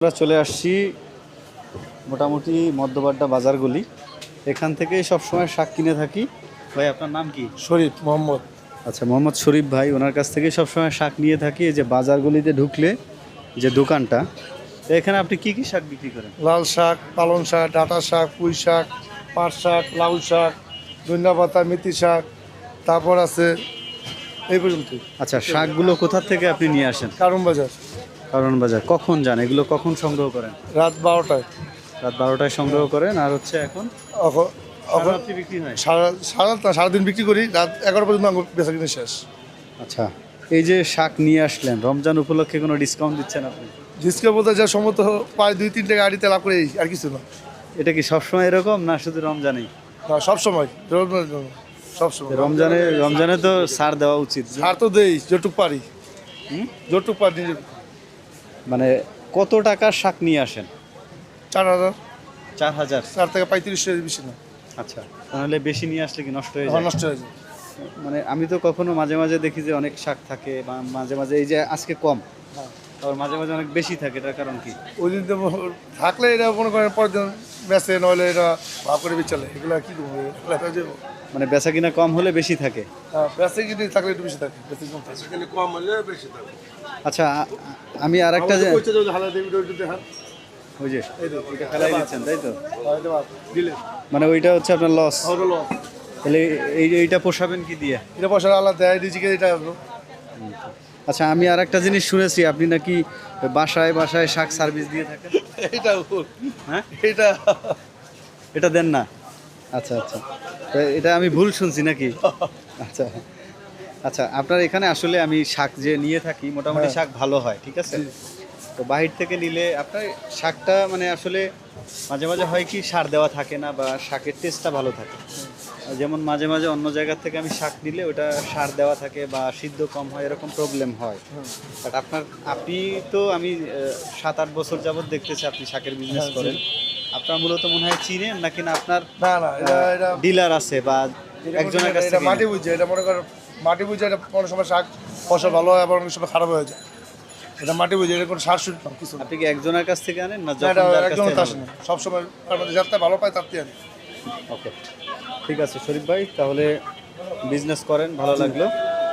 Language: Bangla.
আমরা চলে আসছি মোটামুটি মধ্যবাড্ডা বাজারগুলি। এখান থেকেই সবসময় শাক কিনে থাকি। ভাই আপনার নাম কি? শরীফ মোহাম্মদ। আচ্ছা মোহাম্মদ শরীফ ভাই ওনার কাছ থেকেই সবসময় শাক নিয়ে থাকি। এই যে বাজারগুলিতে ঢুকলে যে দোকানটা এখানে আপনি কি কি শাক বিক্রি করেন? লাল শাক পালং শাক ডাঁটা শাক পুঁই শাক পাট শাক লাউ শাক ধনিয়া পাতা মেথি শাক তারপর আছে এই পর্যন্ত আচ্ছা শাকগুলো কোথা থেকে আপনি নিয়ে আসেন? কারণ বাজার। কারণ বাজার। কখন যান? এগুলো কখন সংগ্রহ করেন? রাত বারোটায়। রাত বারোটায় সংগ্রহ করেন আর হচ্ছে এখন? রাত্রি বিক্রি হয়? সারা সারা সারাদিন বিক্রি করি রাত এগারো পর্যন্ত আমার বেচা কিনে শেষ। আচ্ছা এই যে শাক নিয়ে আসলেন রমজান উপলক্ষে কোনো ডিসকাউন্ট দিচ্ছেন আপনি? জিসকে বলতে যা সম্মত প্রায় দুই তিনটে গাড়িতে লাভ করে আর কিছু না। এটা কি সবসময় এরকম না শুধু রমজানেই? না সব সময় সব সময় রমজানে রমজানে তো সার দেওয়া উচিত। সার তো দেই যেটুক পারি। হুম? যেটুক পারি মানে কত টাকার শাক নিয়ে আসেন? চার হাজার। চার হাজার। চার থেকে পঁয়ত্রিশ বেশি না। আচ্ছা তাহলে বেশি নিয়ে আসলে কি নষ্ট হয়ে যায়? নষ্ট হয়ে যায়। মানে আমি তো কখনো মাঝে মাঝে দেখি যে অনেক শাক থাকে বা মাঝে মাঝে এই যে আজকে কম হ্যাঁ। আবার মাঝে মাঝে অনেক বেশি থাকে এটার কারণ কি? ওই দিন তো থাকলে এটা মনে করেন পরের দিন বেচে নইলে এটা ভাব করে বিচালে এগুলো কি করব? এগুলো যে মানে বেচা কিনা কম হলে বেশি থাকে? হ্যাঁ, বেচে কিনে থাকলে একটু বেশি থাকে বেশি কম থাকে কম হলে বেশি দাম আচ্ছা আমি আর একটা যে কইছে যে হালা দেবি ওইটা দেখান। ওই যে ফেলাই দিচ্ছেন তাই তো? দিলে। মানে ওইটা হচ্ছে আপনার লস হলো তাহলে এই এইটা পোষাবেন কি দিয়ে? এটা পয়সা আল্লাহ দেয় নিজেকে এটা আচ্ছা আমি আর একটা জিনিস শুনেছি আপনি নাকি বাসায় বাসায় শাক সার্ভিস দিয়ে থাকেন? এটা হ্যাঁ? এটা। এটা দেন না। আচ্ছা আচ্ছা। এটা আমি ভুল শুনছি নাকি? আচ্ছা আচ্ছা আপনার এখানে আসলে আমি শাক যে নিয়ে থাকি মোটামুটি হ্যাঁ। শাক ভালো হয় ঠিক আছে? তো বাহির থেকে নিলে আপনার শাকটা মানে আসলে মাঝে মাঝে হয় কি সার দেওয়া থাকে না বা শাকের টেস্টটা ভালো থাকে। যেমন মাঝে মাঝে অন্য জায়গা থেকে আমি শাক নিলে ওটা সার দেওয়া থাকে বা সিদ্ধ কম হয় এরকম প্রবলেম হয়। বাট আপনার আপনি তো আমি সাত আট বছর যাবত দেখতেছি আপনি শাকের বিজনেস হ্যাঁ, করেন। আপনার মূলত মনে হয় চিনেন নাকি না আপনার না না এটা এটা ডিলার আছে বা একজনের কাছে এটা মাটি বুঝছে এটা মনে করেন মাটি বুঝছে এটা কোনো সময় শাক ফসল ভালো হয় আবার অনেক সময় খারাপ হয়ে যায়। এটা মাটি বুঝছে এটা কোনো সার সুর কিছু আপনি কি একজনের কাছ থেকে আনেন না যার কাছ থেকে তার মধ্যে যাতে ভালো পায় তার থেকে আনি। ওকে ঠিক আছে শরীফ ভাই তাহলে বিজনেস করেন ভালো লাগল।